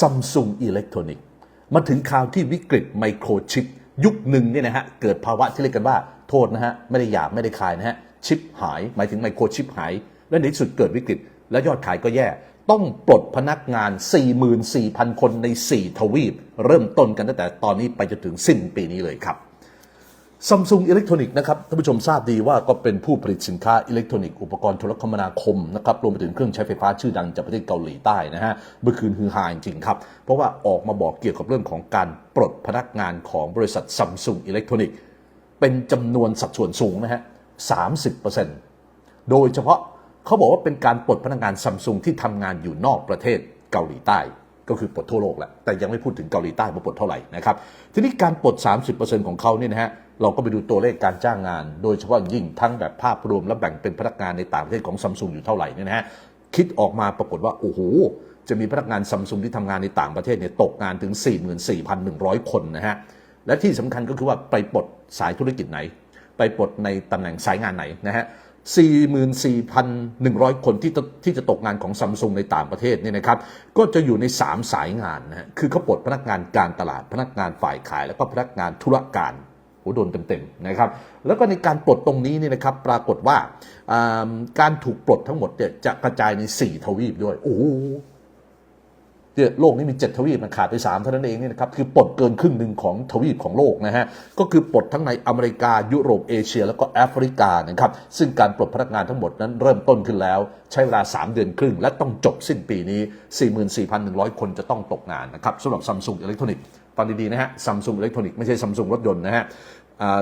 ซัมซุงอิเล็กทรอนิกส์มาถึงข่าวที่วิกฤตไมโครชิป ยุคหนึ่งเนี่ยนะฮะเกิดภาวะที่เรียกกันว่าโทษนะฮะไม่ได้หยาบไม่ได้คายนะฮะชิปหายหมายถึงไมโครชิปหาย และในที่สุดเกิดวิกฤต และยอดขายก็แย่ ต้องปลดพนักงาน 44,000 คนใน 4 ทวีป เริ่มต้นกันตั้งแต่ตอนนี้ไปจนถึงสิ้นปีนี้เลยครับ ซัมซุงอิเล็กทรอนิกส์นะครับท่านผู้ชมทราบดีว่าก็เป็นผู้ผลิตสินค้าอิเล็กทรอนิกส์อุปกรณ์โทรคมนาคมนะครับรวมไปถึงเครื่องใช้ไฟฟ้าชื่อดังจากประเทศเกาหลีใต้นะฮะเมื่อคืนฮือฮาจริงครับ เพราะว่าออกมาบอกเกี่ยวกับเรื่องของการปลดพนักงานของบริษัทซัมซุงอิเล็กทรอนิกส์เป็นจำนวนสัดส่วนสูงนะฮะ30%โดยเฉพาะเขาบอกว่าเป็นการปลดพนักงานซัมซุงที่ทำงานอยู่นอกประเทศเกาหลีใต้ ก็คือปลดทั่วโลกแหละแต่ยังไม่พูดถึงเกาหลีใต้ว่าปลดเท่าไหร่นะครับ ทีนี้การปลด 30%ของเขาเนี่ยนะฮะเราก็ไปดูตัวเลขการจ้างงาน โดยเฉพาะยิ่งทั้งแบบภาพรวมและแบ่งเป็นพนักงานในต่างประเทศของซัมซุงอยู่เท่าไหร่เนี่ยนะฮะคิดออกมาปรากฏว่าโอ้โหจะมีพนักงานซัมซุงที่ทำงานในต่างประเทศเนี่ยตกงานถึง 44,100 คนนะฮะและที่สำคัญก็คือว่าไปปลดสายธุรกิจไหน ไปปลดในตำแหน่งสายงานไหนนะฮะ 44,100 คนที่จะที่จะตกงานของซัมซุงในต่างประเทศเนี่ยนะครับก็จะอยู่ใน 3 สายงานนะฮะคือเขาปลดพนักงานการตลาดพนักงานฝ่ายขาย แล้วก็พนักงานธุรการโอ้โดนเต็มๆนะครับ แล้วก็ในการปลดตรงนี้เนี่ยนะครับ ปรากฏว่าการถูกปลดทั้งหมดเนี่ยจะกระจายใน 4 ทวีปด้วย โอ้ เนี่ยโลกนี้มี 7 ทวีปมันขาดไป 3 เท่านั้นเองเนี่ยนะครับคือปลดเกินครึ่งหนึ่งของทวีปของโลกนะฮะก็คือปลดทั้งในอเมริกายุโรปเอเชีย แล้วก็แอฟริกานะครับซึ่งการปลดพนักงานทั้งหมดนั้นเริ่มต้นขึ้นแล้ว ใช้เวลา 3 เดือนครึ่ง และต้องจบสิ้นปีนี้ 44,100 คนจะต้องตกงานนะครับสำหรับซัมซุงอิเล็กทรอนิกส์ฟังดีๆนะฮะซัมซุงอิเล็กทรอนิกส์ไม่ใช่ซัมซุงรถยนต์นะฮะ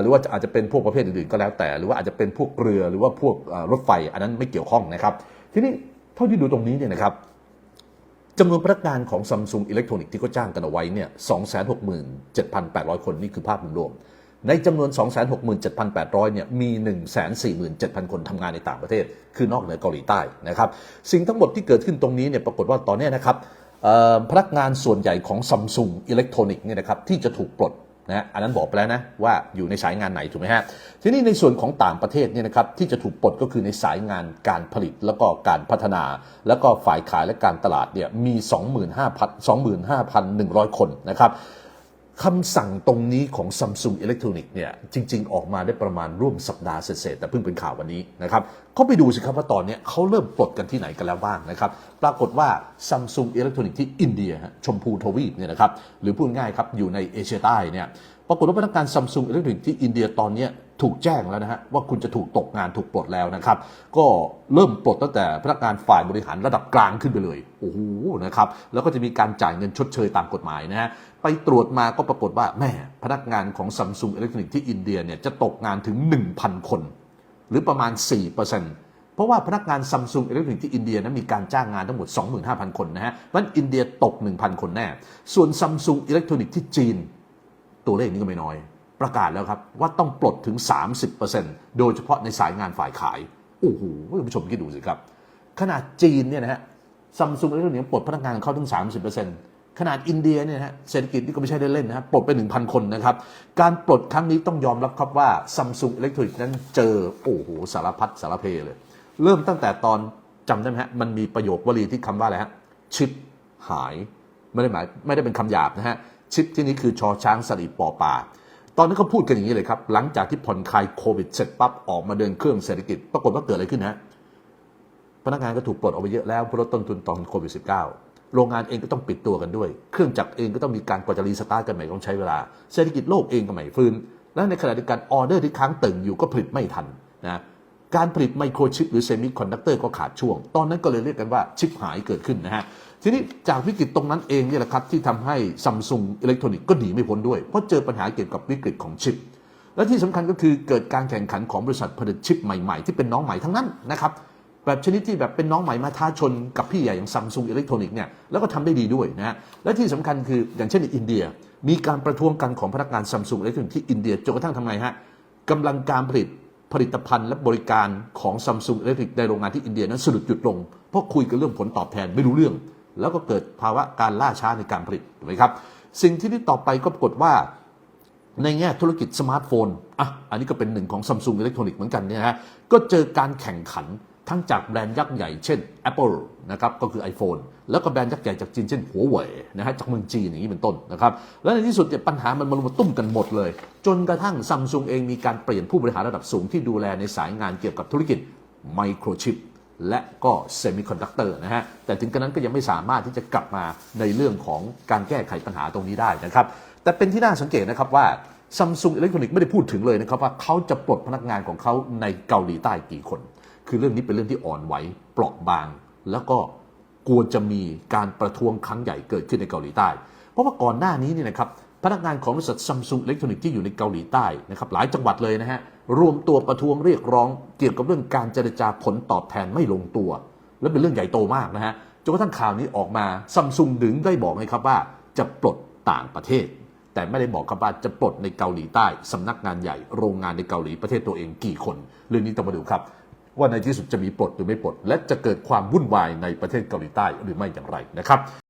หรือว่าอาจจะเป็นพวกประเภทอื่นๆก็แล้วแต่ หรือว่าอาจจะเป็นพวกเรือหรือว่าพวกรถไฟอันนั้นไม่เกี่ยวข้องนะครับ ทีนี้เท่าที่ดูตรงนี้เนี่ยนะครับ จำนวนพนักงานของซัมซุงอิเล็กทรอนิกส์ที่เขาจ้างกันเอาไว้เนี่ย 267,800 คนนี่คือภาพรวม ในจำนวน 267,800 เนี่ย มี 147,000 คนทำงานในต่างประเทศ คือนอกเหนือเกาหลีใต้นะครับ สิ่งทั้งหมดที่เกิดขึ้นตรงนี้เนี่ย ปรากฏว่าตอนนี้นะครับพนักงานส่วนใหญ่ของซัมซุงอิเล็กทรอนิกส์เนี่ยนะครับที่จะถูกปลด นะฮะอันนั้นบอกไปแล้วนะว่าอยู่ในสายงานไหนถูกไหมฮะทีนี้ในส่วนของต่างประเทศเนี่ยนะครับที่จะถูกปลดก็คือในสายงานการผลิตแล้วก็การพัฒนา แล้วก็ฝ่ายขายและการตลาดเนี่ยมี 25,000 25,100 คนนะครับ คำสั่งตรงนี้ของ Samsung Electronics เนี่ยจริง ๆ ออกมาได้ประมาณร่วมสัปดาห์เศษแต่เพิ่งเป็นข่าววันนี้นะครับก็ไปดูสิครับว่าตอนนี้เขาเริ่มปลดกันที่ไหนกันแล้วบ้างนะครับปรากฏว่า Samsung Electronics ที่อินเดียชมพูทวีปเนี่ยนะครับหรือพูดง่ายครับอยู่ในเอเชียใต้เนี่ยปรากฏว่าพนักงานซัมซุงอิเล็กทรอนิกส์ที่อินเดียตอนเนี้ย ถูกแจ้งแล้วนะฮะว่าคุณจะถูกตกงานถูกปลดแล้วนะครับ ก็เริ่มปลดตั้งแต่พนักงานฝ่ายบริหารระดับกลางขึ้นไปเลยโอ้โหนะครับแล้วก็จะมีการจ่ายเงินชดเชยตามกฎหมายนะฮะไปตรวจมาก็ปรากฏว่าแม่พนักงานของซัมซุงอิเล็กทรอนิกส์ที่อินเดียเนี่ยจะตกงานถึง 1,000 คน หรือประมาณ 4%เพราะว่าพนักงานซัมซุงอิเล็กทรอนิกส์ที่อินเดียนั้นมีการจ้างงานทั้งหมด 25,000 คนนะฮะเพราะฉะนั้นอินเดียตก 1,000 คนแน่ ส่วนซัมซุงอิเล็กทรอนิกส์ที่จีน ตัวเลขนี้ก็ไม่น้อย ประกาศแล้วครับ ว่าต้องปลดถึง 30%โดยเฉพาะในสายงานฝ่ายขาย โอ้โหท่านผู้ชมคิดดูสิครับ ขนาดจีนเนี่ยนะฮะซัมซุงอิเล็กทรอนิกส์ปลดพนักงานของเขาถึง 30%ขนาดอินเดียเนี่ยฮะเศรษฐกิจนี่ก็ไม่ใช่ได้เล่นนะฮะปลดไป 1,000 คนนะครับ การปลดครั้งนี้ต้องยอมรับครับว่าซัมซุงอิเล็กทรอนิกส์นั้นเจอโอ้โหสารพัดสารเพเลย เริ่มตั้งแต่ตอนจำได้ไหมฮะมันมีประโยควลีที่คำว่าอะไรฮะชิปหายไม่ได้หมายไม่ได้เป็นคำหยาบนะฮะชิปที่นี้คือชอช้างสลีปอปา ตอนนั้นเขาพูดกันอย่างนี้เลยครับ หลังจากที่ผ่อนคลายโควิดเสร็จปั๊บออกมาเดินเครื่องเศรษฐกิจ ปรากฏว่าเกิดอะไรขึ้นฮะพนักงานก็ถูกปลดออกไปเยอะแล้วเพราะลดต้นทุนตอนโควิด -19 โรงงานเองก็ต้องปิดตัวกันด้วย เครื่องจักรเองก็ต้องมีการกว่าจะรีสตาร์ทกันใหม่ต้องใช้เวลา เศรษฐกิจโลกเองก็ใหม่ฟื้น และในขณะเดียวกันออเดอร์ที่ค้างตึงอยู่ก็ผลิตไม่ทันนะ การผลิตไมโครชิปหรือเซมิคอนดักเตอร์ก็ขาดช่วง ตอนนั้นก็เลยเรียกกันว่าชิปหายเกิดขึ้นนะฮะทีนี้จากวิกฤตตรงนั้นเองเนี่ยแหละครับที่ทำให้ซัมซุงอิเล็กทรอนิกส์ก็หนีไม่พ้นด้วย เพราะเจอปัญหาเกี่ยวกับวิกฤตของชิป และที่สำคัญก็คือเกิดการแข่งขันของบริษัทผลิตชิปใหม่ๆ ที่เป็นน้องใหม่ทั้งนั้นนะครับแบบชนิดที่แบบเป็นน้องใหม่มาท้าชนกับพี่ใหญ่อย่างซัมซุงอิเล็กทรอนิกส์เนี่ยแล้วก็ทำได้ดีด้วยนะฮะและที่สำคัญคืออย่างเช่นในอินเดีย มีการประท้วงกันของพนักงานซัมซุงอิเล็กทรอนิกส์ที่อินเดียจนกระทั่งทำไงฮะกำลังการผลิต ผลิตภัณฑ์และบริการของซัมซุงอิเล็กทริกในโรงงานที่อินเดียนั้นสะดุดหยุดลง เพราะคุยกันเรื่องผลตอบแทนไม่รู้เรื่อง แล้วก็เกิดภาวะการล่าช้าในการผลิตถูกไหมครับ สิ่งที่ที่ต่อไปก็ปรากฏว่าในแง่ธุรกิจสมาร์ทโฟนอะอันนี้ก็เป็นหนึ่งของซัมซุงอิเล็กทรอนิกส์เหมือนกันเนี่ยนะฮะก็เจอการแข่งขัน ทั้งจากแบรนด์ยักษ์ใหญ่เช่น Apple นะครับก็คือ iPhone แล้วก็แบรนด์ยักษ์ใหญ่จากจีนเช่นหัวเว่ยนะฮะจากเมืองจีนอย่างนี้เป็นต้นนะครับและในที่สุดเนี่ยปัญหามันมารุมมาตุ้มกันหมดเลย จนกระทั่งซัมซุงเองมีการเปลี่ยนผู้บริหารระดับสูงที่ดูแลในสายงานเกี่ยวกับธุรกิจไมโครชิปและก็เซมิคอนดักเตอร์นะฮะ แต่ถึงกระนั้นก็ยังไม่สามารถที่จะกลับมาในเรื่องของการแก้ไขปัญหาตรงนี้ได้นะครับ แต่เป็นที่น่าสังเกตนะครับว่าซัมซุงอิเล็กทรอนิกส์ไม่ได้พูดถึงเลยนะครับว่าเขาจะปลดพนักงานของเขาในเกาหลีใต้กี่คน คือเรื่องนี้เป็นเรื่องที่อ่อนไหวเปราะบาง แล้วก็กลัวจะมีการประท้วงครั้งใหญ่เกิดขึ้นในเกาหลีใต้ เพราะว่าก่อนหน้านี้เนี่ยนะครับพนักงานของบริษัทซัมซุงอิเล็กทรอนิกส์ที่อยู่ในเกาหลีใต้นะครับหลายจังหวัดเลยนะฮะรวมตัวประท้วงเรียกร้องเกี่ยวกับเรื่องการเจรจาผลตอบแทนไม่ลงตัว และเป็นเรื่องใหญ่โตมากนะฮะจนกระทั่งข่าวนี้ออกมาซัมซุงถึงได้บอกไงครับว่าจะปลดต่างประเทศ แต่ไม่ได้บอกครับว่าจะปลดในเกาหลีใต้สำนักงานใหญ่โรงงานในเกาหลีประเทศตัวเองกี่คน เรื่องนี้ต้องมาดูครับ ว่าในที่สุดจะมีปลดหรือไม่ปลด และจะเกิดความวุ่นวายในประเทศเกาหลีใต้หรือไม่อย่างไรนะครับ